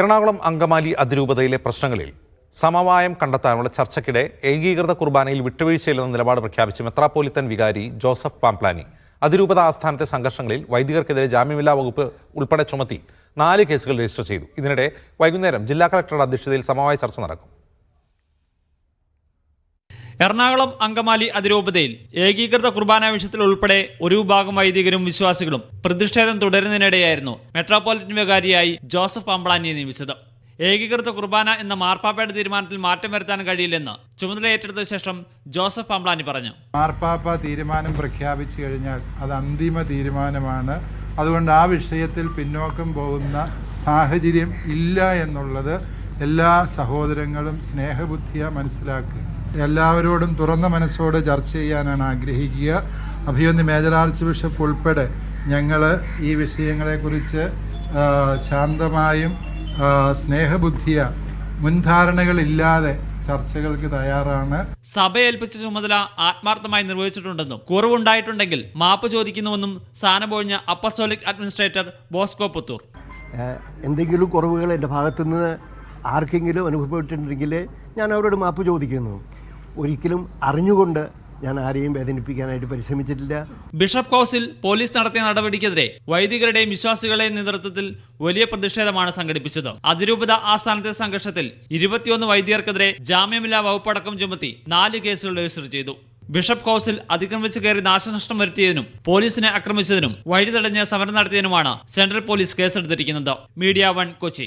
എറണാകുളം അങ്കമാലി അതിരൂപതയിലെ പ്രശ്നങ്ങളിൽ സമവായം കണ്ടെത്താനുള്ള ചർച്ചയ്ക്കിടെ ഏകീകൃത കുർബാനയിൽ വിട്ടുവീഴ്ചയില്ലെന്ന നിലപാട് പ്രഖ്യാപിച്ച് മെത്രാപ്പോലിത്തൻ വികാരി ജോസഫ് പാംപ്ലാനി അതിരൂപത ആസ്ഥാനത്തെ സംഘർഷങ്ങളിൽ വൈദികർക്കെതിരെ ജാമ്യമില്ലാ വകുപ്പ് ഉൾപ്പെടെ ചുമത്തി നാല് കേസുകൾ രജിസ്റ്റർ ചെയ്തു. ഇതിനിടെ വൈകുന്നേരം ജില്ലാ കളക്ടറുടെ അധ്യക്ഷതയിൽ സമവായ ചർച്ച നടക്കും. എറണാകുളം അങ്കമാലി അതിരൂപതയിൽ ഏകീകൃത കുർബാന വിഷയത്തിൽ ഉൾപ്പെടെ ഒരു വിഭാഗം വൈദികരും വിശ്വാസികളും പ്രതിഷേധം തുടരുന്നതിനിടെയായിരുന്നു മെട്രോപൊളിറ്റൻ വികാരിയായി ജോസഫ് പാമ്പളാനിയെ നിയമിച്ചത്. ഏകീകൃത കുർബാന എന്ന മാർപ്പാപ്പയുടെ തീരുമാനത്തിൽ മാറ്റം വരുത്താൻ കഴിയില്ലെന്ന് ചുമതല ഏറ്റെടുത്ത ശേഷം ജോസഫ് പാമ്പളാനി പറഞ്ഞു. മാർപ്പാപ്പ തീരുമാനം പ്രഖ്യാപിച്ചു കഴിഞ്ഞാൽ അത് അന്തിമ തീരുമാനമാണ്. അതുകൊണ്ട് ആ വിഷയത്തിൽ പിന്നോക്കം പോകുന്ന സാഹചര്യം ഇല്ല എന്നുള്ളത് എല്ലാ സഹോദരങ്ങളും സ്നേഹബുദ്ധിയ മനസ്സിലാക്കുക. എല്ലാവരോടും തുറന്ന മനസ്സോടെ ചർച്ച ചെയ്യാനാണ് ആഗ്രഹിക്കുക. അഭിയന്തി മേജർ ആർച്ച് ബിഷപ്പ് ഉൾപ്പെടെ ഞങ്ങൾ ഈ വിഷയങ്ങളെക്കുറിച്ച് ശാന്തമായും സ്നേഹബുദ്ധിയ മുൻധാരണകളില്ലാതെ ചർച്ചകൾക്ക് തയ്യാറാണ്. സഭ ഏൽപ്പിച്ച ചുമതല ആത്മാർത്ഥമായി നിർവഹിച്ചിട്ടുണ്ടെന്നും കുറവുണ്ടായിട്ടുണ്ടെങ്കിൽ മാപ്പ് ചോദിക്കുന്നുവെന്നും സ്ഥാനമൊഴിഞ്ഞ അപ്പസോലിക് അഡ്മിനിസ്ട്രേറ്റർ ബോസ്കോ പുത്തൂർ. എന്തെങ്കിലും കുറവുകൾ എന്റെ ഭാഗത്തുനിന്ന് ആർക്കെങ്കിലും അനുഭവപ്പെട്ടിട്ടുണ്ടെങ്കിൽ ഞാൻ അവരോട് മാപ്പ് ചോദിക്കുന്നു. ഒരിക്കലും അറിഞ്ഞുകൊണ്ട് ഞാൻ ആരെയും വേദനിപ്പിക്കാനായിട്ട് പരിശ്രമിച്ചിട്ടില്ല. ബിഷപ്പ് ഹൗസിൽ പോലീസ് നടത്തിയ നടപടിക്കെതിരെ വൈദികരുടെയും വിശ്വാസികളുടെയും നേതൃത്വത്തിൽ വലിയ പ്രതിഷേധമാണ് സംഘടിപ്പിച്ചത്. അതിരൂപത ആസ്ഥാനത്തെ സംഘർഷത്തിൽ ഇരുപത്തിയൊന്ന് വൈദികർക്കെതിരെ ജാമ്യമില്ലാ വകുപ്പടക്കം ചുമത്തി നാല് കേസുകൾ രജിസ്റ്റർ ചെയ്തു. ബിഷപ്പ് ഹൗസിൽ അതിക്രമിച്ച് കയറി നാശനഷ്ടം വരുത്തിയതിനും പോലീസിനെ ആക്രമിച്ചതിനും വഴി തടഞ്ഞ് സമരം നടത്തിയതിനുമാണ് സെൻട്രൽ പോലീസ് കേസെടുത്തിരിക്കുന്നത്. Media one Kochi.